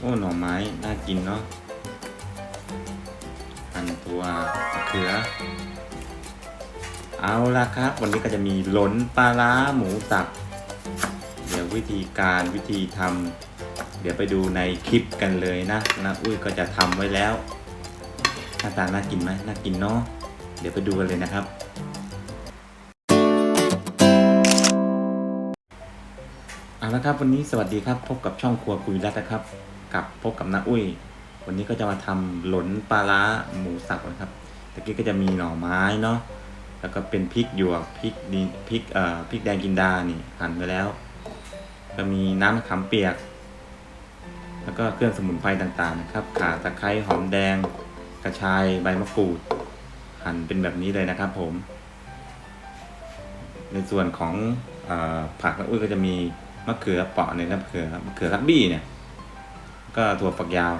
โอ้หน่อไม้น่ากินเนาะอันตัวเขือ เอาละครับ วันนี้ก็จะมีหลนปลาร้าหมูสับเดี๋ยววิธีการวิธีทำเดี๋ยวไปดูในคลิปกันเลยนะนะอุ้ยก็จะทำไว้แล้วหน้าตาน่ากินไหมน่ากินเนาะเดี๋ยวไปดูกันเลยนะครับ เอาละครับวันนี้สวัสดีครับ พบกับช่องครัวคุยรัตนะครับ กับพบกับน้าอุ้ย วันนี้ก็จะมาทำหลนปลาร้าหมูสับนะครับตะกี้ก็จะมีหน่อไม้เนาะแล้วก็เป็นพริกหยวกพริกดีพริกเอ่อพริกแดงกินดานี่หั่นไปแล้ว ก็มีน้ำขามเปียก แล้วก็เครื่องสมุนไพรต่างๆนะครับข่าตะไคร้หอมแดงกระชายใบมะกรูด หั่นเป็นแบบนี้เลยนะครับผม ในส่วนของอผักน้าอุ้ยก็จะมีมะเขือเปาะเนี่ยนะมะเขือมะเขือรักบี้เนี่ย ก็ถั่วฝักยาว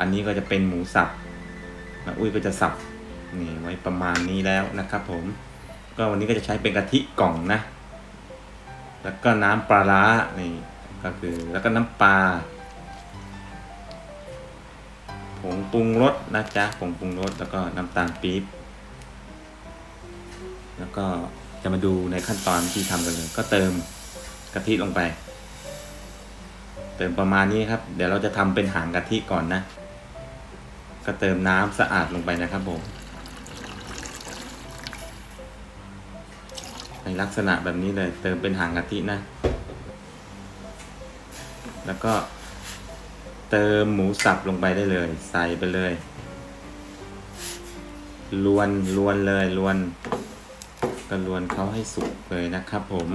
อันนี้ก็จะเป็นหมูสับน้าอุ้ยก็จะสับนี่ไว้ประมาณนี้แล้วนะครับผม ก็วันนี้ก็จะใช้เป็นกะทิกล่องนะ แล้วก็น้ำปลาร้านี่ก็คือแล้วก็น้ำปลาผงปรุงรสนะจ๊ะผงปรุงรสแล้วก็น้ำตาลปี๊บแล้วก็จะมาดูในขั้นตอนที่ทำกันเลย ก็เติมกะทิลงไป เติมประมาณนี้ครับ เดี๋ยวเราจะทำเป็นหางกะทิก่อนนะ ก็เติมน้ำสะอาดลงไปนะครับผม ในลักษณะแบบนี้เลย เติมเป็นหางกะทินะ แล้วก็เติมหมูสับลงไปได้เลย ใส่ไปเลย ลวนลวนเลยลวนก็ลวนเขาให้สุกเลยนะครับผม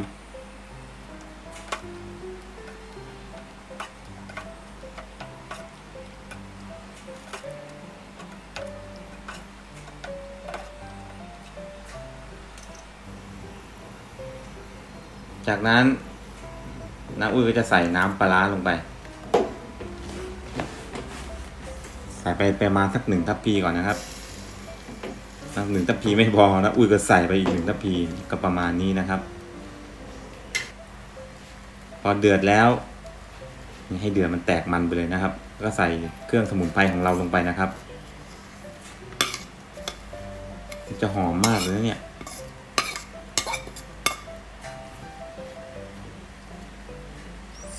จากนั้นน้าอุ้ยก็จะใส่น้ำปลาร้าลงไป ใส่ไปประมาณสักหนึ่งทัพพีก่อนนะครับถ้าหนึ่งทัพพีไม่พอนะอุ้ยก็ใส่ไปอีกหนึ่งทัพพีก็ประมาณนี้นะครับ พอเดือดแล้วให้เดือดมันแตกมันไปเลยนะครับ ก็ใส่เครื่องสมุนไพรของเราลงไปนะครับ จะหอมมากเลยเนี่ย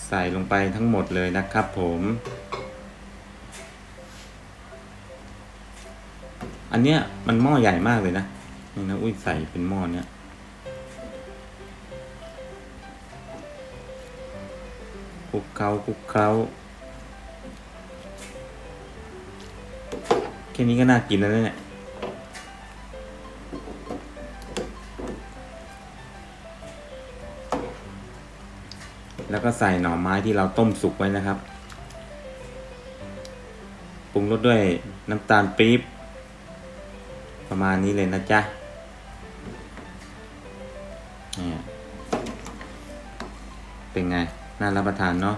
ใส่ลงไปทั้งหมดเลยนะครับผม อันเนี้ยมันหม้อใหญ่มากเลยนะนี่นะอุ้ยใส่เป็นหม้อเนี้ยคลุกเคล้าคลุกเคล้าแค่นี้ก็น่ากินแล้วเนี่ย แล้วก็ใส่หน่อไม้ที่เราต้มสุกไว้นะครับปรุงรสด้วยน้ำตาลปี๊บประมาณนี้เลยนะจ๊ะเป็นไง น่ารับประทานเนาะ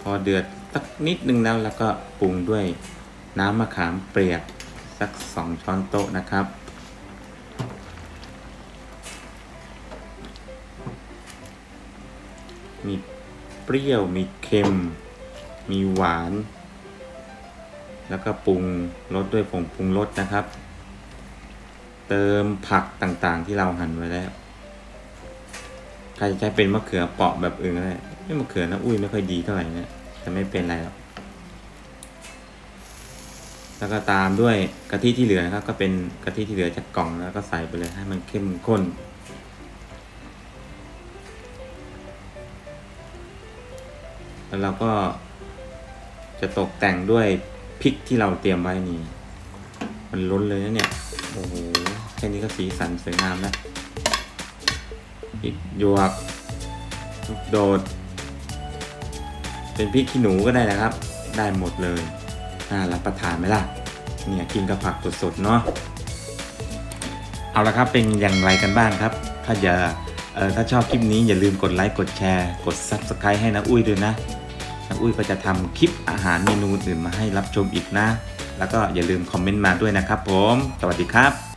พอเดือดสักนิดนึงแล้วแล้วก็ปรุงด้วย น้ำมะขามเปียกสักสองช้อนโต๊ะนะครับ มีเปรี้ยว มีเค็ม มีหวาน แล้วก็ปรุงรสด้วยผงปรุงรสนะครับ เติมผักต่างๆที่เราหั่นไว้แล้ว ใครจะใช้เป็นมะเขือเปราะแบบอื่นก็ได้ไม่มะเขือนะอุ้ยไม่ค่อยดีเท่าไหร่นะแต่ไม่เป็นไรหรอก แล้วก็ตามด้วยกะทิที่เหลือนะครับ ก็เป็นกะทิที่เหลือจากกล่องแล้วก็ใส่ไปเลยให้มันเข้มข้น แล้วเราก็จะตกแต่งด้วยพริกที่เราเตรียมไว้นี่ มันล้นเลยนะเนี่ย โอ้โห แค่นี้ก็สีสันสวยงามแล้วพริกหยวกลูกโดด เป็นพริกขี้หนูก็ได้นะครับ ได้หมดเลย น่ารับประทานไหมล่ะ เนี่ยกินกับผักสดๆเนาะ เอาละครับเป็นอย่างไรกันบ้างครับ ถ้าอย่าถ้าชอบคลิปนี้อย่าลืมกดไลค์กดแชร์ กด Subscribe ให้นะอุ้ยด้วยนะนะอุ้ยก็จะทำคลิปอาหารเมนูอื่นมาให้รับชมอีกนะ แล้วก็อย่าลืมคอมเมนต์มาด้วยนะครับผม สวัสดีครับ